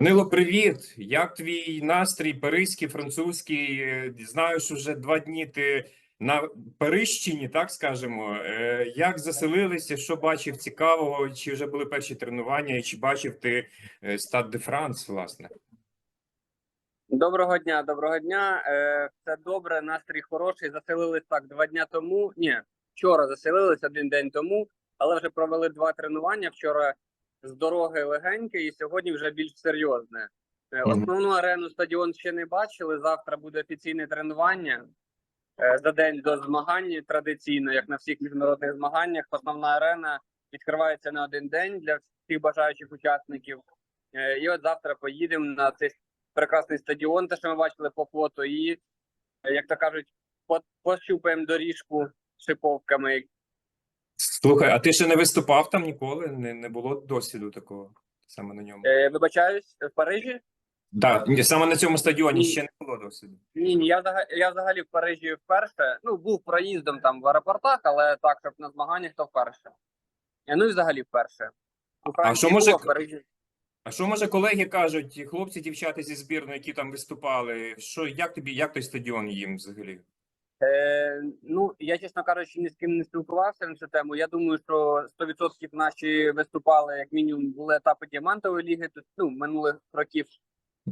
Нило, привіт! Як твій настрій паризький, французький? Е, Знаю, що вже два дні ти на Парижщині, так скажемо. Е, Як заселилися? Що бачив цікавого? Чи вже були перші тренування? І чи бачив ти е, Стад де Франс, власне? Доброго дня, доброго дня. Все добре, настрій хороший. Заселились так два дня тому. Ні, вчора заселились один день тому, але вже провели два тренування. Вчора з дороги легеньке, і сьогодні вже більш серйозне. Е, Основну арену стадіон ще не бачили. Завтра буде офіційне тренування е, за день до змагань. Традиційно, як на всіх міжнародних змаганнях, основна арена відкривається на один день для всіх бажаючих учасників. Е, І от завтра поїдемо на цей прекрасний стадіон, те, що ми бачили по фото, і, як то кажуть, пощупаємо доріжку шиповками. Слухай, а ти ще не виступав там ніколи? Не, не було досвіду такого саме на ньому? Е, вибачаюсь, в Парижі? Так, ні, саме на цьому стадіоні Ні. ще не було досвіду. Ні, ні, я взагалі, я взагалі в Парижі вперше. Ну, був проїздом там в аеропортах, але так, щоб на змаганнях, то вперше. Е, Ну і взагалі вперше. У Франції що може- в Парижі. А що може колеги кажуть, хлопці, дівчата зі збірної, які там виступали? Що як тобі, як той стадіон їм взагалі? Е, ну, я, чесно кажучи, ні з ким не спілкувався на цю тему. Я думаю, що 100% наші виступали, як мінімум, були етапи діамантової ліги, тут, ну, минулих років.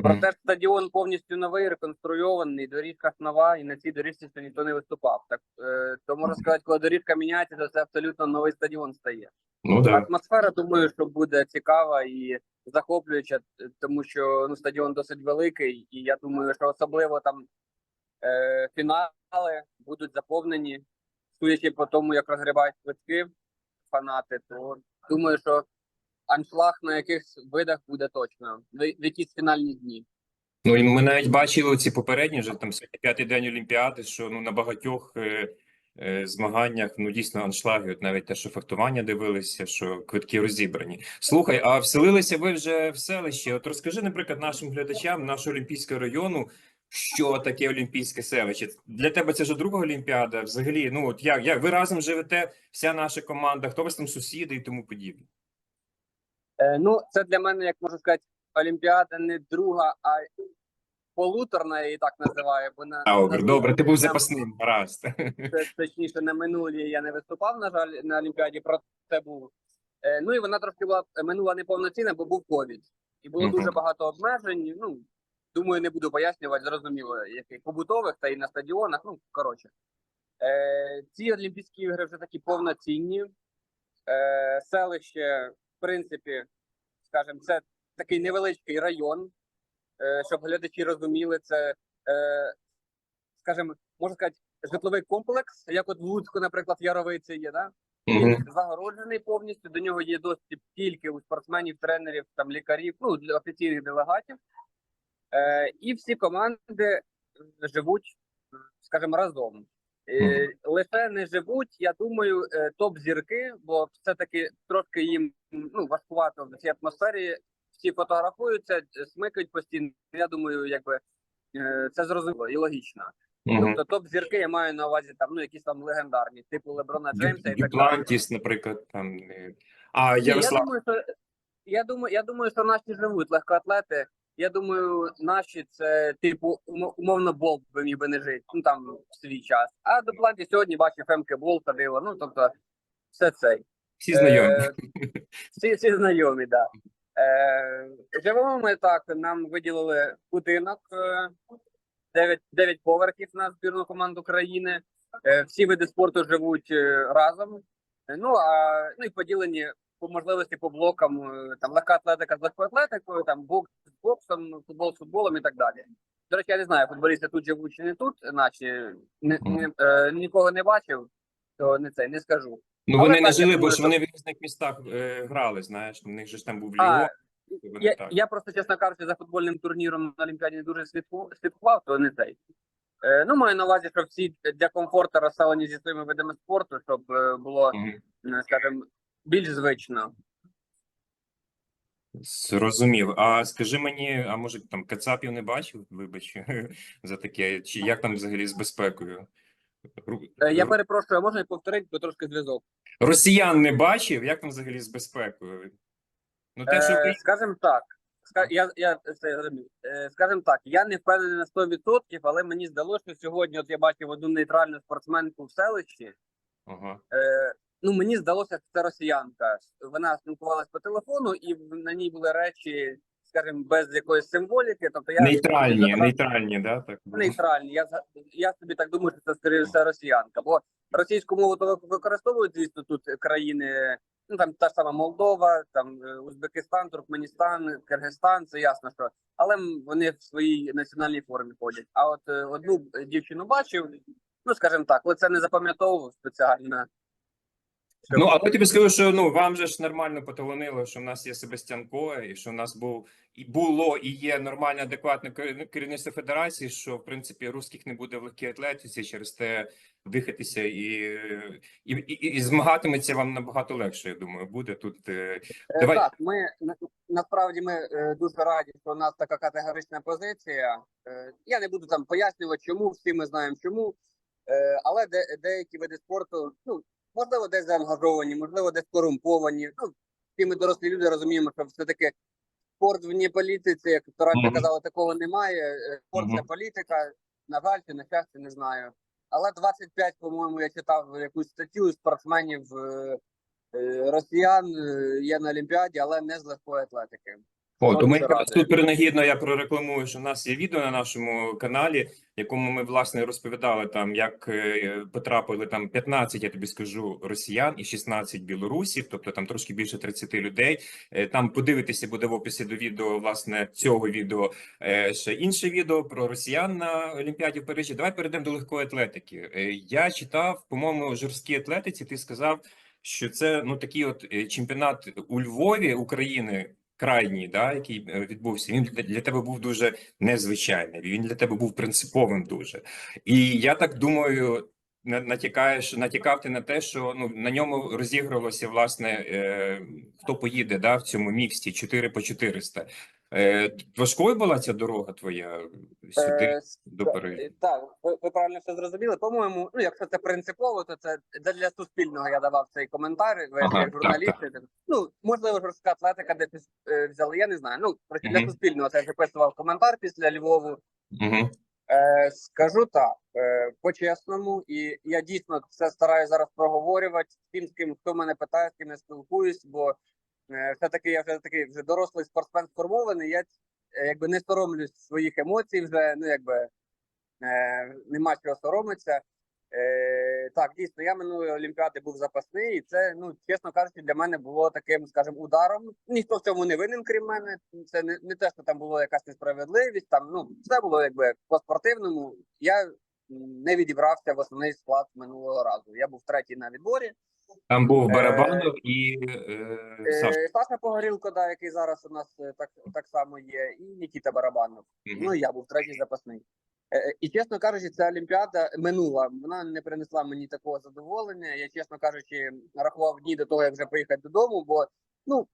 Проте ж стадіон повністю новий, реконструйований, доріжка нова, і на цій доріжці ще ніхто не виступав. Так е, то можна сказати, коли доріжка міняється, то це абсолютно новий стадіон стає. Ну так. Атмосфера, думаю, що буде цікава і захоплююча, тому що ну, стадіон досить великий, і я думаю, що особливо там е, фінали будуть заповнені, судячи по тому, як розгрібають квитки фанати, то думаю, що аншлаг на якихось видах буде точно в, якісь фінальні дні. Ну і ми навіть бачили ці попередні вже там п'ятий день Олімпіади, що ну на багатьох е, е, змаганнях ну дійсно аншлаги, от навіть те, що фехтування дивилися, що квитки розібрані. Слухай, а вселилися ви вже в селище? От розкажи, наприклад, нашим глядачам нашого олімпійського району. Що таке олімпійське селище? Для тебе це вже друга олімпіада. Взагалі, ну от як, як ви разом живете, вся наша команда, хто у вас там сусіди і тому подібне? Е, ну, це для мене, як можна сказати, Олімпіада не друга, а полуторна, я її так називаю. Бо на, Добре, на- добре, ти був запасним, гаразд. Це, точніше, на минулій я не виступав, на жаль, на Олімпіаді, проте був. Е, ну і вона трошки була минула неповноцінна, бо був ковід. І було Мгм. дуже багато обмежень. Ну, думаю, не буду пояснювати, зрозуміло, яких побутових та і на стадіонах. Ну, коротше. Е, ці Олімпійські ігри вже такі повноцінні. Е, селище, в принципі, скажімо, це такий невеличкий район, е, щоб глядачі розуміли, це, е, скажімо, можна сказати, житловий комплекс, як от в Луцьку, наприклад, Яровиці є, да? Мгм. Він загороджений повністю. До нього є доступ тільки у спортсменів, тренерів, там лікарів, ну для офіційних делегатів. Е, і всі команди живуть, скажімо, разом. Е, лише не живуть, я думаю, е, топ-зірки, бо все-таки трошки їм ну, важкувато в цій атмосфері. Всі фотографуються, смикають постійно. Я думаю, якби це зрозуміло і логічно. Мгм. Тобто топ-зірки я маю на увазі там, ну якісь там легендарні, типу Леброна Джеймса і. Дюплантіс, наприклад, там. А, Ні, Я думаю, що я думаю, я думаю, що наші живуть легкоатлети. Я думаю, наші це типу умовно Болт би міг би не жити. Ну там в свій час. А до планті сьогодні бачив ФМК Болт ходила. Ну тобто, все це. Всі знайомі. Е, всі, всі знайомі, да. Е, живемо ми так. Нам виділили будинок. е, Дев'ять дев'ять поверхів на збірну команду країни. Е, всі види спорту живуть е, разом. Е, Ну а ну і поділені по можливості по блокам. е, Там легка атлетика з легкою атлетикою, там бокс з боксом, футбол з футболом і так далі. До речі, я не знаю, футболісти тут живуть чи не тут, наче не, не, е, нікого не бачив, то не це не скажу. Ну вони не жили, бо ж вони в різних містах е, грали, знаєш, у них же ж там був А, Я, так. я просто, чесно кажучи, за футбольним турніром на Олімпіаді не дуже слідку- слідкував, то не цей. Е, ну, маю на увазі, що всі для комфорту розселені зі своїми видами спорту, щоб е, було, Мгм. е, скажімо, більш звично. Зрозумів. А скажи мені, а може там Кацапів не бачив? Вибач за таке. Чи як там взагалі з безпекою? Е, я перепрошую, а можна повторити, бо трошки зв'язок. Росіян не бачив, як там взагалі з безпекою? Ну те, що Е, скажімо так, я, я це. Е, Скажімо так, я не впевнений на 100%, але мені здалося, що сьогодні, от я бачив одну нейтральну спортсменку в селищі. Ага. Е, ну мені здалося, що це росіянка. Вона спілкувалася по телефону, і на ній були речі, скажімо, без якоїсь символіки. Тобто я Нейтральні, я- нейтральні, да? Так нейтральні. Я я собі так думаю, що це скоріше росіянка. Бо російську мову то використовують, звісно, тут країни. Ну там та ж сама Молдова, там е, Узбекистан, Туркменістан, Киргизстан, це ясно, що але вони в своїй національній формі ходять. А от е, одну дівчину бачив, ну скажімо так, лице не запам'ятовував спеціально. Ну, але тобі скажу, що ну вам же ж нормально поталонило, що в нас є Себастьян Кое, і що в нас був і було, і є нормальне, адекватне керівництво федерації, що в принципі русських не буде в легкій атлетиці, через те дихатися і, і, і, і змагатиметься вам набагато легше. Я думаю, буде тут. е, Е, Давай. Так, ми насправді ми е, дуже раді, що у нас така категорична позиція. Я не буду там пояснювати, чому всі ми знаємо чому. Але де, деякі види спорту, ну можливо, десь заангажовані, можливо, десь корумповані. Ну, всі ми дорослі люди розуміємо, що все таки спорт вне політиці, як раніше казали, такого немає. Е, Спорт це політика. На жаль, чи на щастя, не знаю. Але 25, по-моєму, я читав якусь статтю спортсменів е, е, росіян є на Олімпіаді, але не з легкої атлетики. О, то ми якраз тут принагідно я прорекламую, що в нас є відео на нашому каналі, якому ми власне розповідали там, як е, потрапили там 15, я тобі скажу, росіян і 16 білорусів, тобто там трошки більше 30 людей. Е, Там подивитися буде в описі до відео, власне, цього відео е, ще інше відео про росіян на Олімпіаді в Парижі. Давай перейдемо до легкої атлетики. Я читав, по-моєму, жорсткій атлетиці. Ти сказав, що це ну такий от чемпіонат у Львові України. Крайній, да, який е, відбувся, він для, тебе був дуже незвичайний. Він для тебе був принциповим дуже. І я так думаю, на- натякаєш, натякав ти на те, що ну на ньому розігрувалося власне е, хто поїде да, в цьому міксті 4 по 400. Е, важкою була ця дорога твоя сюди Е, до Парижу? е, Так, ви, ви правильно все зрозуміли. По-моєму, ну якщо це принципово, то це для, суспільного я давав цей коментар. Ви Ага, як так, журналісти. Ну можливо, жорстка атлетика десь е, взяли. Я не знаю. Ну просто для Мгм. суспільного це я записував коментар після Львову. Угу. Е, скажу так, е, по-чесному, і я дійсно це стараюся зараз проговорювати з тим, з ким хто мене питає, з ким я спілкуюсь, бо е, все-таки я вже такий вже дорослий спортсмен сформований. Я е, якби не соромлюсь своїх емоцій, вже ну якби е, нема чого соромитися. Е, так, дійсно, я минулої олімпіади був запасний, і це, ну чесно кажучи, для мене було таким, скажімо, ударом. Ніхто в цьому не винен, крім мене. Це не, не те, що там була якась несправедливість. Там ну все було якби по спортивному. Я не відібрався в основний склад минулого разу. Я був третій на відборі. Там був Е, Барабанов і е, Саша. Е, Саша Погорілко, да, який зараз у нас е, так, так само є, і Нікіта Барабанов. Мгм. Ну і я був третій запасний. Е, І чесно кажучи, ця олімпіада минула. Вона не принесла мені такого задоволення. Я, чесно кажучи, рахував дні до того, як вже поїхати додому. Бо ну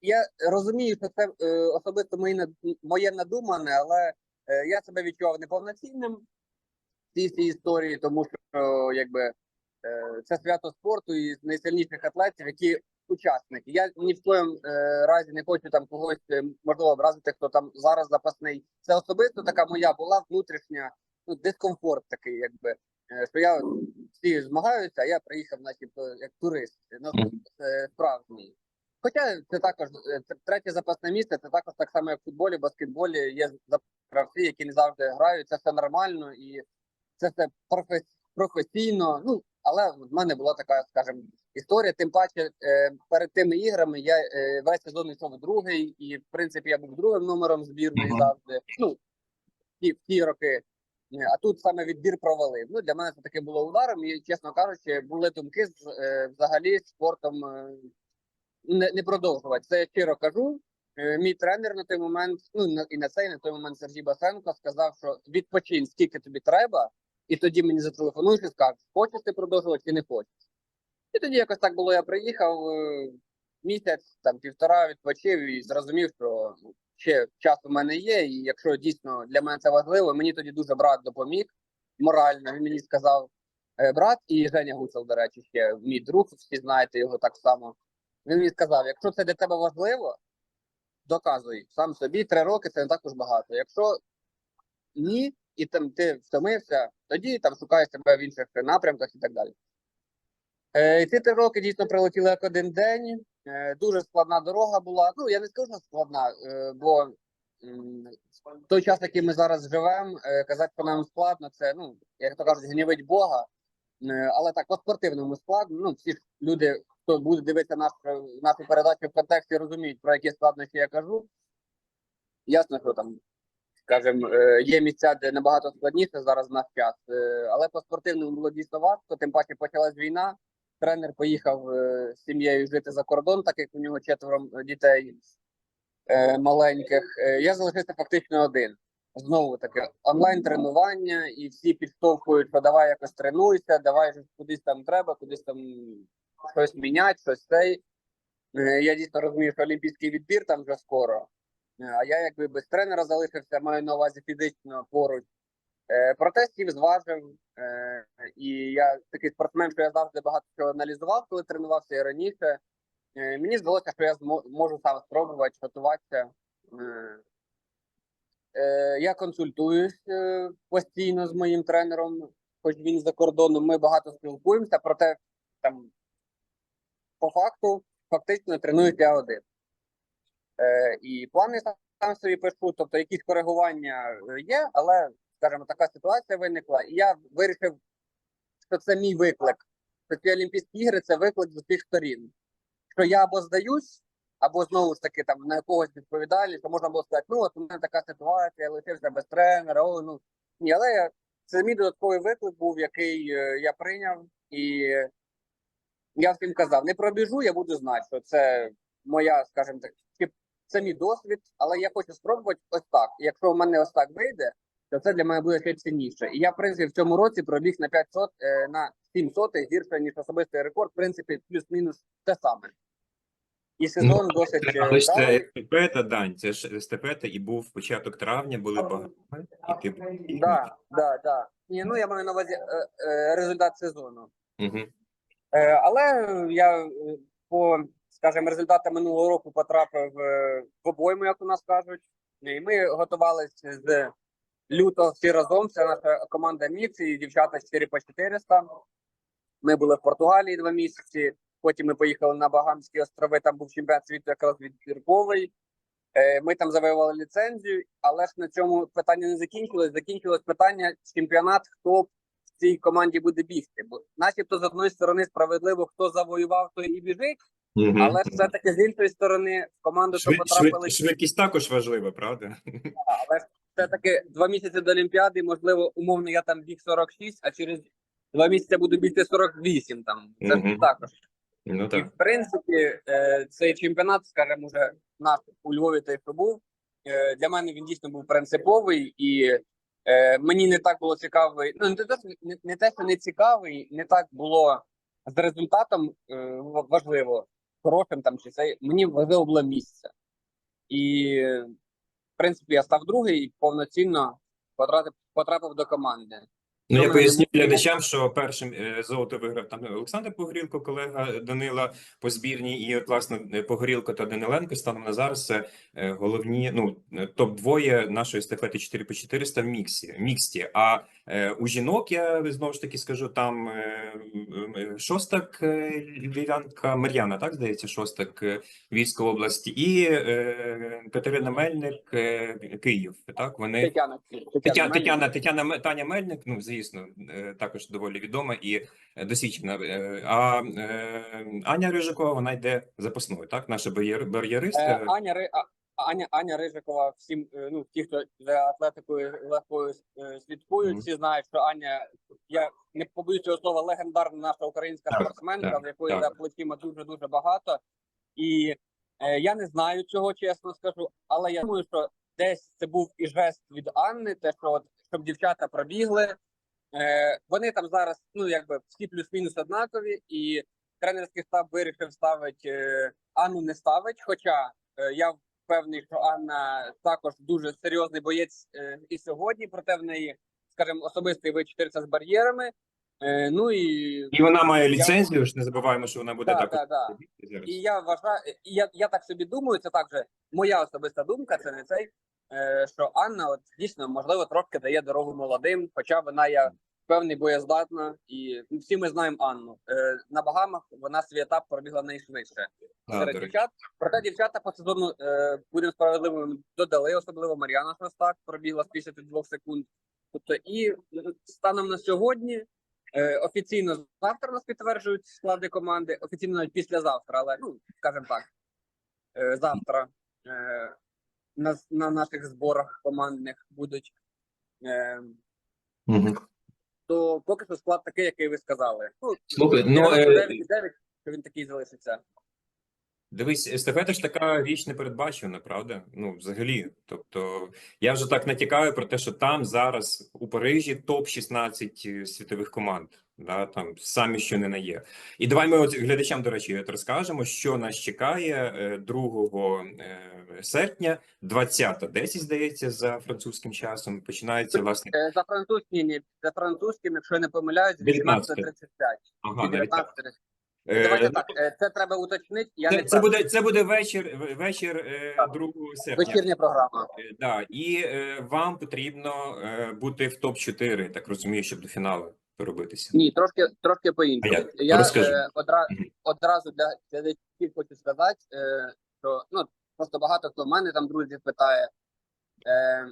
я розумію, що це е, особисто моє, над- моє надумане, але е, я себе відчував неповноцінним в цій всій історії, тому що якби це свято спорту і найсильніших атлетів, які учасники. Я ні в коєму е, разі не хочу там когось е, можливо образити, хто там зараз запасний. Це особисто така моя була внутрішня ну, дискомфорт такий, якби е, що я всі змагаються, а я приїхав, начебто, як турист, ну е, справжній. Хоча це також е, це третє запасне місце, це також так само, як в футболі, баскетболі. Є гравці, які не завжди грають. Це все нормально і це все профе- професійно. Ну але в мене була така, скажімо, історія. Тим паче е, перед тими іграми я е, весь сезон йшов другий, і в принципі я був другим номером збірної завжди. Ну ті, ті роки. А тут саме відбір провалив. Ну для мене це таки було ударом. І чесно кажучи, були думки з е, взагалі спортом е, не, не продовжувати. Це я щиро кажу. Е, Мій тренер на той момент, ну і на цей на той момент Сергій Басенко сказав, що відпочинь скільки тобі треба, і тоді мені зателефонуєш і скажеш, хочеш ти продовжувати чи не хочеш. І тоді якось так було. Я приїхав е, місяць, там півтора відпочив і зрозумів, що ну, ще час у мене є. І якщо дійсно для мене це важливо, мені тоді дуже брат допоміг морально. Він мені сказав е, брат і Женя Гуцел, до речі, ще мій друг, всі знаєте його так само. Він мені сказав: якщо це для тебе важливо, доказуй сам собі. Три роки це не також багато. Якщо ні, і там ти втомився, тоді там шукаєш себе в інших напрямках і так далі. Е, ці три роки дійсно прилетіли як один день. Е, дуже складна дорога була. Ну, я не скажу, що складна, е, бо м, той час, який ми зараз живемо, е, казати, що нам складно, це, ну, як то кажуть, гнівить Бога. Е, але так, по спортивному складно. Ну, всі люди, хто буде дивитися наш, нашу передачу в контексті, розуміють, про які складнощі я кажу. Ясно, що там, скажімо, е, є місця, де набагато складніше зараз наш час. Е, але по спортивному було дійсно важко, тим паче почалась війна. Тренер поїхав е, з сім'єю жити за кордон, так як у нього четверо дітей маленьких. Я залишився фактично один. Знову таки онлайн тренування, і всі підштовхують, що давай якось тренуйся, давай кудись там треба, кудись там щось міняти, щось цей. Я дійсно розумію, що олімпійський відбір там вже скоро. Е, А я якби без тренера залишився, маю на увазі фізично поруч. Е, Проте сів зважив, е, і я такий спортсмен, що я завжди багато чого аналізував, коли тренувався і раніше. Мені здалося, що я можу сам спробувати готуватися. Я консультуюсь постійно з моїм тренером, хоч він за кордоном. Ми багато спілкуємося, проте там по факту фактично тренуюсь я один. Е, І плани сам- собі пишу, тобто якісь коригування е, є, але, скажімо, така ситуація виникла, і я вирішив, що це мій виклик. Що ці Олімпійські ігри це виклик з усіх сторін. Що я або здаюсь, або знову ж таки там на якогось відповідальність, що можна було сказати, ну от у мене така ситуація, я лишився без тренера. О, ну ні, але це мій додатковий виклик був, який е, я прийняв, і я всім казав: не пробіжу, я буду знати, що це моя, скажімо так, це мій досвід, але я хочу спробувати ось так. Якщо в мене ось так вийде, то це для мене буде ще цінніше. І я, в принципі, в цьому році пробіг на 500, е, на 700 гірше, ніж особистий рекорд, в принципі, плюс-мінус те саме. І сезон досить. е, Але ж це естафета, Дань, це ж естафета, і був початок травня, були багато. І ти Да, да, да. Ні, ну я маю на увазі е, е, результат сезону. Угу. Е, але я е, по, скажімо, результатам минулого року потрапив е, в обойму, як у нас кажуть. І ми готувалися з лютого всі разом. Це наша команда Мікс і дівчата 4 по 400. Ми були в Португалії два місяці. Потім ми поїхали на Багамські острови. Там був чемпіонат світу якраз відбірковий. Е, Ми там завоювали ліцензію, але ж на цьому питання не закінчилось. Закінчилось питання чемпіонат, хто в цій команді буде бігти. Бо, начебто, з одної сторони справедливо, хто завоював, той і біжить, але ж все-таки з іншої сторони в команду то потрапили. Швидкість також важлива, правда? Але ж все-таки два місяці до Олімпіади, можливо, умовно, я там біг 46, а через два місяці буду бігти 48. Там це ж також. Ну так. І в принципі, е, цей чемпіонат, скажімо, уже наш у Львові той, що був. е, Для мене він дійсно був принциповий, і е, мені не так було цікавий. Ну не те, не, те, що не цікавий, не так було з результатом ва- важливо, хорошим там чи це. Мені важливо було місце. І в принципі я став другий і повноцінно потрапив, потрапив до команди. Ну, я поясню глядачам, що першим е, золото виграв там Олександр Погорілко, колега Данила по збірній, і от, власне Погорілко та Даниленко станом на зараз це е, головні, ну е, топ двоє нашої естафети 4 по 400 в міксі, міксті. А у жінок я знову ж таки скажу, там е, е, шостак е, львів'янка Мар'яна, так здається, шостак е, Львівської області, і е, Катерина Мельник, е, Київ. Так вони. Тетяна Тетяна, Мельник. Тетяна, Тетяна, Таня Мельник, ну звісно, е, також доволі відома і е, досвідчена. Е, А е, Аня Рижикова, вона йде запасною, так? Наша бар'єр- Е, бар'єристка. Аня, Аня, Аня Рижикова, всім, е, ну, ті, хто за атлетикою легкою е, слідкують, всі знають, що Аня, я не побоюсь цього слова, легендарна наша українська спортсменка, в якої за плечима дуже-дуже багато. І е, я не знаю цього, чесно скажу, але я думаю, що десь це був і жест від Анни, те, що от, щоб дівчата пробігли. Е, вони там зараз, ну, якби всі плюс-мінус однакові, і тренерський штаб вирішив ставити е, Анну не ставить. Хоча е, я впевнений, що Анна також дуже серйозний боєць е, і сьогодні, проте в неї, скажімо, особистий вид 400 з бар'єрами. Е, ну і, І вона має ліцензію, ж не забуваємо, що вона буде Да, також. да, да. і я вважаю, і я, я так собі думаю, це також моя особиста думка, це не цей. Е, що Анна, от дійсно, можливо, трошки дає дорогу молодим, хоча вона є певний боєздатна, і ну, всі ми знаємо Анну. Е, на Багамах вона свій етап пробігла найшвидше серед дівчат. Проте дівчата по сезону е, будемо справедливими додали, особливо Мар'яна Шостак пробігла з 52 секунд. Тобто, і станом на сьогодні е, офіційно завтра нас підтверджують склади команди, офіційно навіть післязавтра, але ну скажімо так, е, завтра е, на, на наших зборах командних будуть. Е, Мгм. То поки що склад такий, який ви сказали. Ну, Слухай, ну, е, 99,9, що він такий залишиться. Дивись, естафета ж така річ непередбачена, правда? Ну, взагалі. Тобто, я вже так натякаю про те, що там зараз у Парижі топ 16 світових команд. Да, там самі що не на є. І давай ми от глядачам, до речі, розкажемо, що нас чекає е, 2 е, серпня, 20.10, здається, за французьким часом. Починається власне. Е, За французьким, ні, за французьким, якщо я не помиляюсь, 19. 18.35. Ага, Чи навіть так. 19.30. Е, Давайте ну, так, е, це треба уточнити. Я Це, не це буде це буде вечір, вечір е. 2 серпня. вечірня програма. Е, Да, і е, вам потрібно е, бути в топ 4 так розумію, щоб до фіналу поробитися. Ні, трошки трошки по-іншому. А? Я Розкажи. е, одра, одразу для глядачів хочу сказати, е, що ну просто багато хто в мене там друзів питає. Е,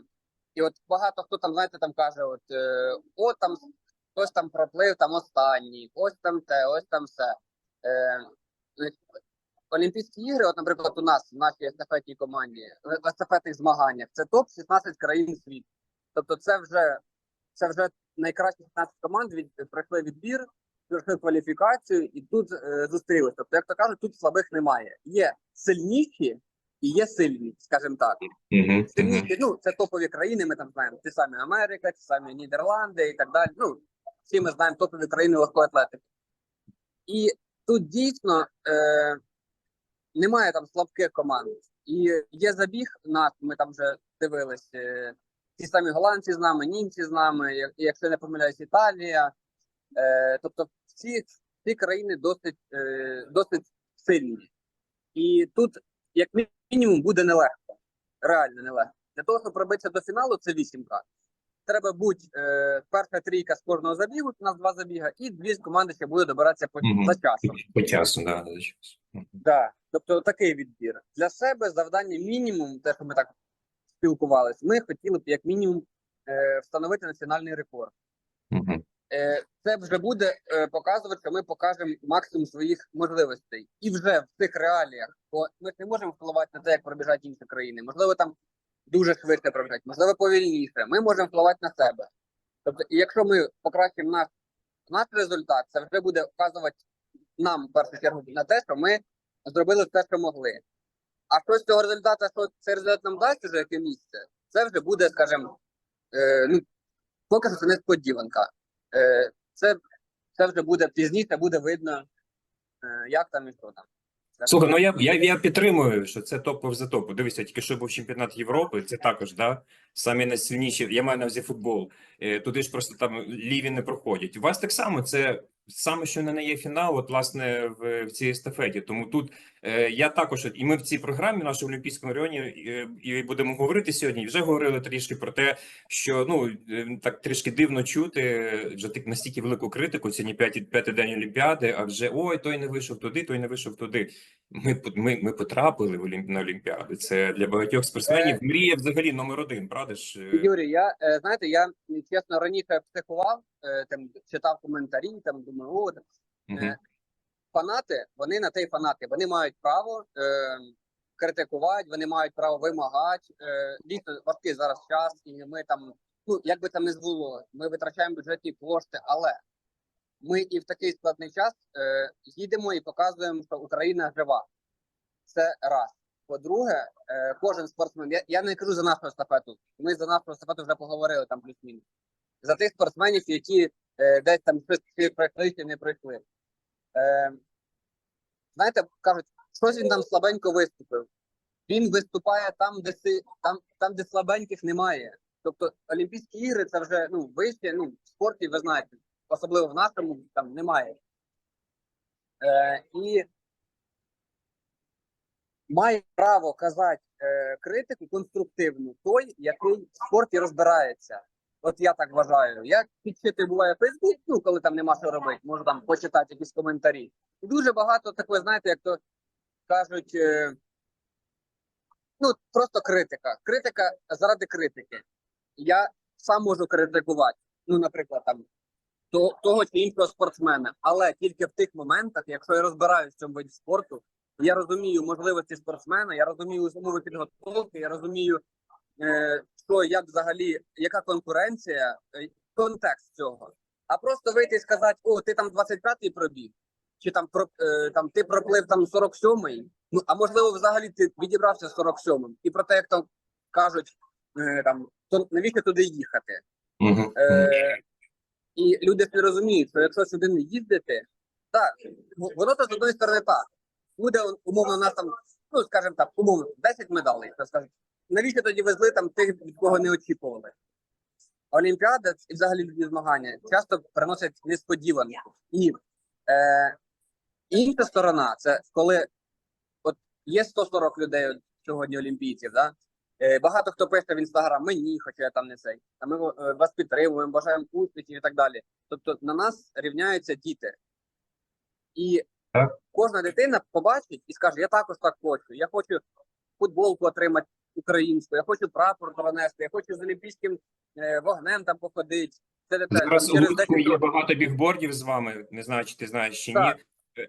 і от багато хто там, знаєте, там каже: от е, от там хтось там проплив там останній, ось там те, ось там все. Е, Олімпійські ігри, от, наприклад, у нас в нашій естафетній команді, в естафетних змаганнях, це топ 16 країн світу. Тобто, це вже це вже найкращі 15 команд від пройшли відбір, пройшли кваліфікацію і тут е, зустрілися. Тобто, як то кажуть, тут слабих немає. Є сильніші і є сильні, скажімо так. Угу, Сильніші, ну це топові країни. Ми там знаємо. Ті самі Америка, ті самі Нідерланди і так далі. Ну всі ми знаємо топові країни легкої атлетики. І тут дійсно е, немає там слабких команд. І є забіг наш, ми там вже дивились. Е, ті самі голландці з нами, німці з нами, як- якщо не помиляюсь, Італія. Е, тобто всі ці країни досить, е, досить сильні. І тут, як мінімум, буде нелегко. Реально нелегко. Для того, щоб пробитися до фіналу, це вісімка. Треба бути е, перша трійка з кожного забігу, у нас два забіга, і дві команди ще будуть добиратися по, Мгм. за часом. По часу, да, за часу. Мгм. Да. Тобто такий відбір. Для себе завдання мінімум, те, що ми так спілкувалися, ми хотіли б як мінімум е, встановити національний рекорд. Мгм. Е, це вже буде е, показувати, що ми покажемо максимум своїх можливостей. І вже в цих реаліях, бо ми ж не можемо впливати на те, як пробіжать інші країни. Можливо, там дуже швидко пробіжать, можливо, повільніше. Ми можемо впливати на себе. Тобто, і якщо ми покращимо наш, наш результат, це вже буде вказувати нам в першу чергу на те, що ми зробили все, що могли. А що з цього результату, що цей результат нам дасть уже яке місце, це вже буде, скажімо, е, ну, поки що це несподіванка. Е, це, це вже буде пізніше, буде видно, е, як там і що там. Слухай, ну я, я, я підтримую, що це топ за топу. Дивися, тільки що був чемпіонат Європи, це також, да, самі найсильніші. Я маю на увазі футбол. Е, туди ж просто там ліві не проходять. У вас так само це саме, що не є фінал, от власне в, в цій естафеті. Тому тут е, я також, і ми в цій програмі, нашому олімпійському районі, е, і будемо говорити сьогодні. Вже говорили трішки про те, що ну е, так трішки дивно чути вже так настільки велику критику. Сьогодні п'ятий п'ятий день Олімпіади, а вже ой, той не вийшов туди, той не вийшов туди. Ми ми, ми потрапили в Олімп... на Олімпіаду. Це для багатьох спортсменів Е, мрія взагалі номер один. Правда ж? Е, Юрій, я знаєте, я чесно раніше психував, там читав коментарі, там думаю, о, там, мгм. е, фанати, вони на те й фанати, вони мають право е, критикувати, вони мають право вимагати. Е, дійсно важкий зараз час, і ми там, ну як би там не було, ми витрачаємо бюджетні кошти, але ми і в такий складний час е, їдемо і показуємо, що Україна жива. Це раз. По-друге, е, кожен спортсмен, я, я не кажу за нашу естафету. Ми за нашу естафету вже поговорили там плюс-мінус. За тих спортсменів, які е, десь там щось пройшли, чи не пройшли. Е, знаєте, кажуть, щось він там слабенько виступив. Він виступає там, де там, там, де слабеньких немає. Тобто Олімпійські ігри це вже ну, вище, ну, в спорті, ви знаєте, особливо в нашому там немає. Е, і має право казати е, критику конструктивну той, який в спорті розбирається. От я так вважаю. Я підчити буває Фейсбук, ну коли там нема що робити, можу там почитати якісь коментарі. І дуже багато такого, знаєте, як то кажуть, е, ну просто критика. Критика заради критики. Я сам можу критикувати. Ну, наприклад, там то- того чи іншого спортсмена, але тільки в тих моментах, якщо я розбираюся в цьому виді спорту, я розумію можливості спортсмена, я розумію умови підготовки, я розумію, що як взагалі, яка конкуренція, е, контекст цього. А просто вийти і сказати: о, ти там 25-й пробіг, чи там про е, там ти проплив там 47-й. Ну а можливо, взагалі ти відібрався 47-м. І про те, як там кажуть, е, там то навіщо туди їхати? Мгм. Е, і люди не розуміють, що якщо сюди не їздити, так, воно то з одної сторони так. Буде умовно у нас там, ну скажімо так, умовно, 10 медалей. То скажуть, навіщо тоді везли там тих, від кого не очікували? Олімпіада і взагалі любі змагання часто приносять несподіванку. І е, інша сторона це коли от є 140 людей от сьогодні олімпійців, да? Е, багато хто пише в інстаграм мені, хоча я там не цей. А ми е, вас підтримуємо, бажаємо успіхів і так далі. Тобто на нас рівняються діти. І кожна дитина побачить і скаже: Я також так хочу. Я хочу футболку отримати українську, я хочу прапор пронести, я хочу з олімпійським е, вогнем там походити. Це Зараз у Луцьку є багато бігбордів з вами. Не знаю, чи ти знаєш чи ні. Так.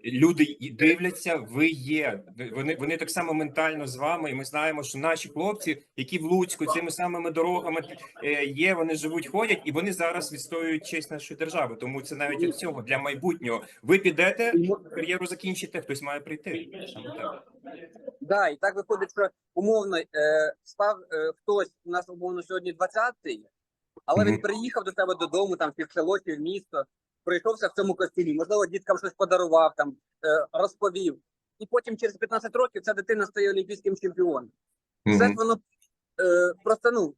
Люди дивляться, ви є. Вони вони так само ментально з вами. І ми знаємо, що наші хлопці, які в Луцьку цими самими дорогами е, є, вони живуть, ходять, і вони зараз відстоюють честь нашої держави. Тому це навіть від цього для майбутнього. Ви підете, кар'єру закінчите, хтось має прийти. Саме так. Да, і так виходить, що умовно е, став е, хтось у нас умовно сьогодні 20-й, але він приїхав до тебе додому, там чи в село, чи в місто, прийшовся в цьому костюмі, можливо, діткам щось подарував, там е, розповів. І потім через 15 років ця дитина стає олімпійським чемпіоном. Все ж воно е, просто ну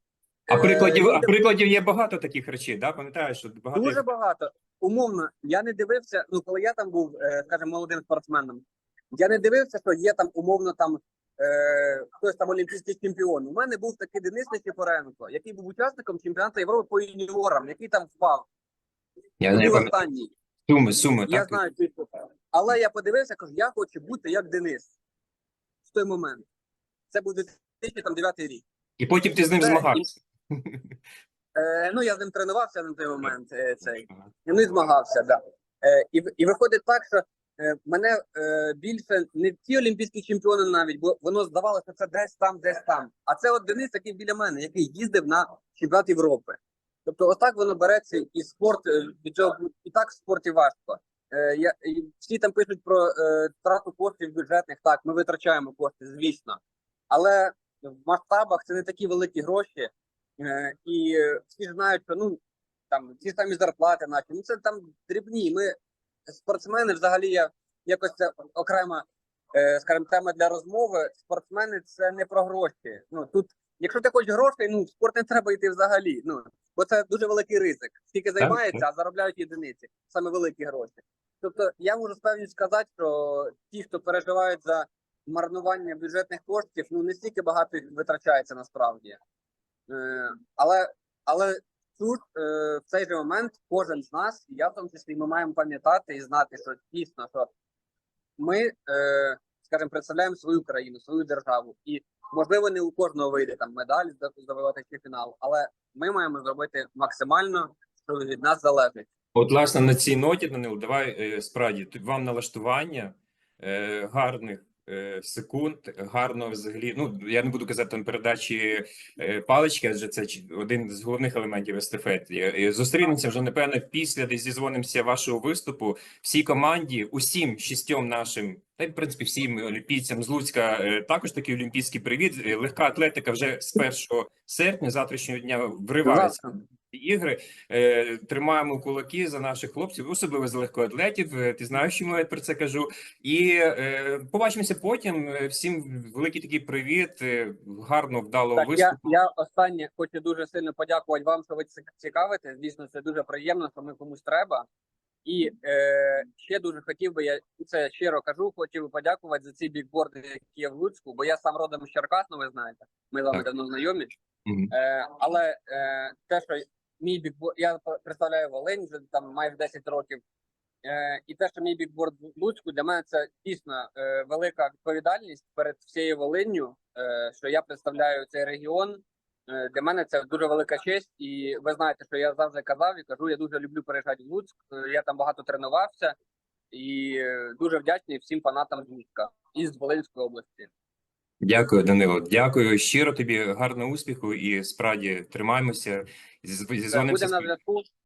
А е, прикладів, а прикладів є багато таких речей. Да? Пам'ятаєш, що багато Дуже багато. Умовно, я не дивився. Ну, коли я там був, е, скажімо, молодим спортсменом, я не дивився, що є там умовно там е, хтось там олімпійський чемпіон. У мене був такий Денис Никифоренко, який був учасником чемпіонату Європи по юніорам, який там впав. Я не пам'ятаю. останній. Суми, суми, Я так. знаю чітко. Але я подивився, кажу, я хочу бути як Денис в той момент. Це був 2009 рік. І потім ти з ним Це- змагався. Е, ну, я з ним тренувався на той момент. Е, цей. І не змагався, да. Е, і, і виходить так, що е, мене е, більше не ті олімпійські чемпіони навіть, бо воно здавалося, що це десь там, десь там. А це от Денис, який біля мене, який їздив на чемпіонат Європи. Тобто, отак воно береться і спорт е, і так в спорті важко. Е, я, всі там пишуть про е, втрату коштів бюджетних. Так, ми витрачаємо кошти, звісно. Але в масштабах це не такі великі гроші. Е, і всі знають, що ну там ті самі зарплати наші. Ну це там дрібні. Ми спортсмени, взагалі, я якось це окрема, е, скажімо, тема для розмови. Спортсмени це не про гроші. Ну тут, якщо ти хочеш грошей, ну в спорт не треба йти взагалі. Ну бо це дуже великий ризик. Скільки займається, а заробляють єдиниці, саме великі гроші. Тобто, я можу з сказати, що ті, хто переживають за марнування бюджетних коштів, ну не стільки багато їх витрачається насправді. Е, але але тут е, в цей же момент кожен з нас, і я в тому числі, ми маємо пам'ятати і знати, що дійсно, що ми, е, скажімо, представляємо свою країну, свою державу, і можливо не у кожного вийде там медаль завоювати чи фінал, але ми маємо зробити максимально, що від нас залежить. От, власне, на цій ноті, Данил, давай е, справді вам налаштування е, гарних секунд, гарно взагалі. Ну я не буду казати там передачі е, палички, адже це один з головних елементів естафети. Е, Зустрінемося вже напевно після десь зізвонимося вашого виступу. Всій команді, усім шістьом нашим, та й в принципі всім олімпійцям з Луцька е, також такий олімпійський привіт. Е, Легка атлетика вже з 1 серпня, завтрашнього дня вривається. Ігри. Е, Тримаємо кулаки за наших хлопців, особливо за легкоатлетів. Е, Ти знаєш, чому я про це кажу. І е, побачимося потім. Всім великий такий привіт, гарно вдалого Так, я, виступу. я останнє хочу дуже сильно подякувати вам, що ви ці- цікавите. Звісно, це дуже приємно, що ми комусь треба. І е, ще дуже хотів би, я це щиро кажу, хотів би подякувати за ці бікборди, які є в Луцьку, бо я сам родом з Черкас, ну ви знаєте, ми з вами давно знайомі. Мгм. Е, але е, те, що мій бікборд, я представляю Волинь вже там майже 10 років. Е, і те, що мій бікборд в Луцьку, для мене це дійсно е, велика відповідальність перед всією Волинню, е, що я представляю цей регіон. Е, для мене це дуже велика честь, і ви знаєте, що я завжди казав і кажу, я дуже люблю переїжджати в Луцьк. Е, Я там багато тренувався і е, дуже вдячний всім фанатам з Луцька із Волинської області. Дякую, Данило. Дякую щиро тобі, гарного успіху і справді тримаємося. Зі- Все, Зізвонимося. Будемо на з- зв'язку.